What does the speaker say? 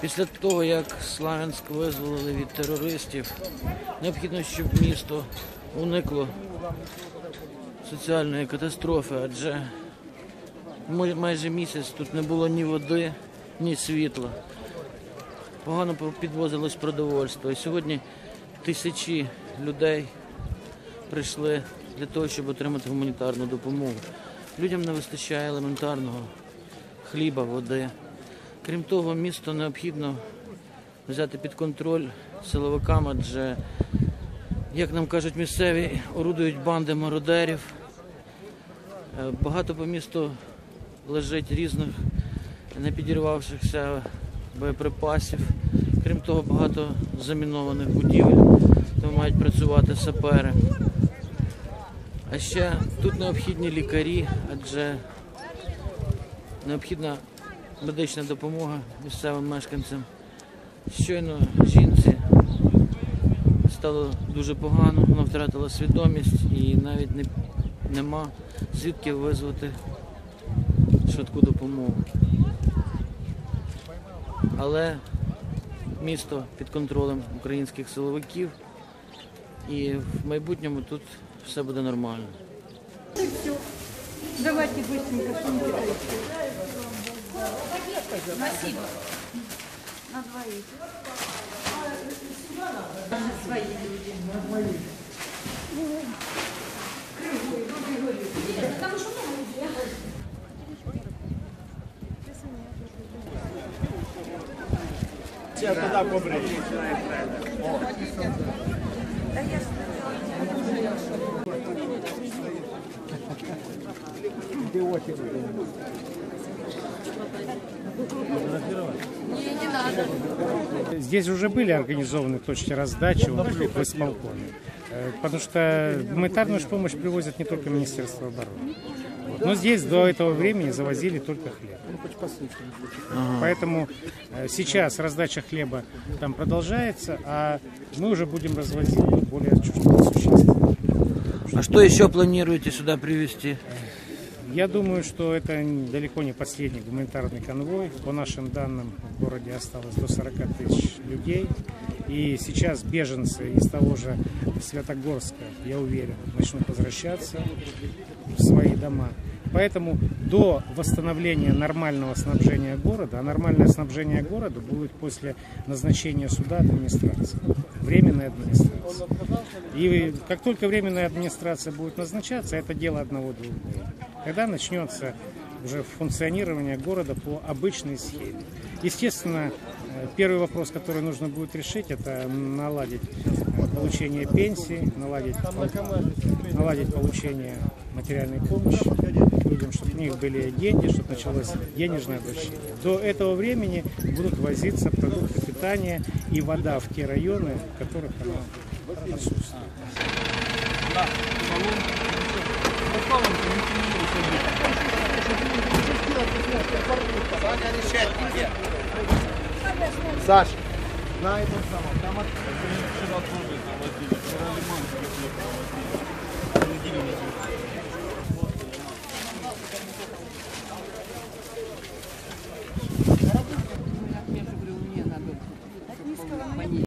Після того, як Славянськ визволили від терористів, необхідно, щоб місто уникло соціальної катастрофи, адже майже місяць тут не було ні води, ні світла. Погано підвозилось продовольство. І сьогодні тисячі людей прийшли для того, щоб отримати гуманітарну допомогу. Людям не вистачає елементарного хліба, води. Крім того, місто необхідно взяти під контроль силовикам, адже, як нам кажуть місцеві, орудують банди мародерів. Е, Багато по місту лежить різних не підірвавшихся боєприпасів. Крім того, багато замінованих будівель, тому мають працювати сапери. А ще тут необхідні лікарі, адже необхідна медична допомога місцевим мешканцям. Щойно жінці стало дуже погано, вона втратила свідомість і навіть не, нема звідки визвати швидку допомогу. Але місто під контролем українських силовиків і в майбутньому тут все буде нормально. Давайте быстренько. Спасибо. На двоих. Свои люди. Потому что много людей. Не, не надо. Здесь уже были организованы точки раздачи вот, в исполкоме. Э, Потому что гуманитарную помощь привозят не только Министерство обороны. Но здесь до этого времени завозили только хлеб. Поэтому э, сейчас раздача хлеба там продолжается, а мы уже будем развозить более существенно. А что еще планируете сюда привезти? Я думаю, что это далеко не последний гуманитарный конвой. По нашим данным, в городе осталось до 40 тысяч людей. И сейчас беженцы из того же Святогорска, я уверен, начнут возвращаться в свои дома. Поэтому до восстановления нормального снабжения города, а нормальное снабжение города будет после назначения суда администрации, временной администрации. И как только временная администрация будет назначаться, это дело одного-двух дней. Когда начнется уже функционирование города по обычной схеме. Естественно, э, первый вопрос, который нужно будет решить, это наладить э, получение пенсии, наладить, наладить получение материальной помощи людям, чтобы у них были деньги, чтобы началось денежное обращение. До этого времени будут возиться продукты питания и вода в те районы, в которых она отсутствует. Саш, на этом самом, там от,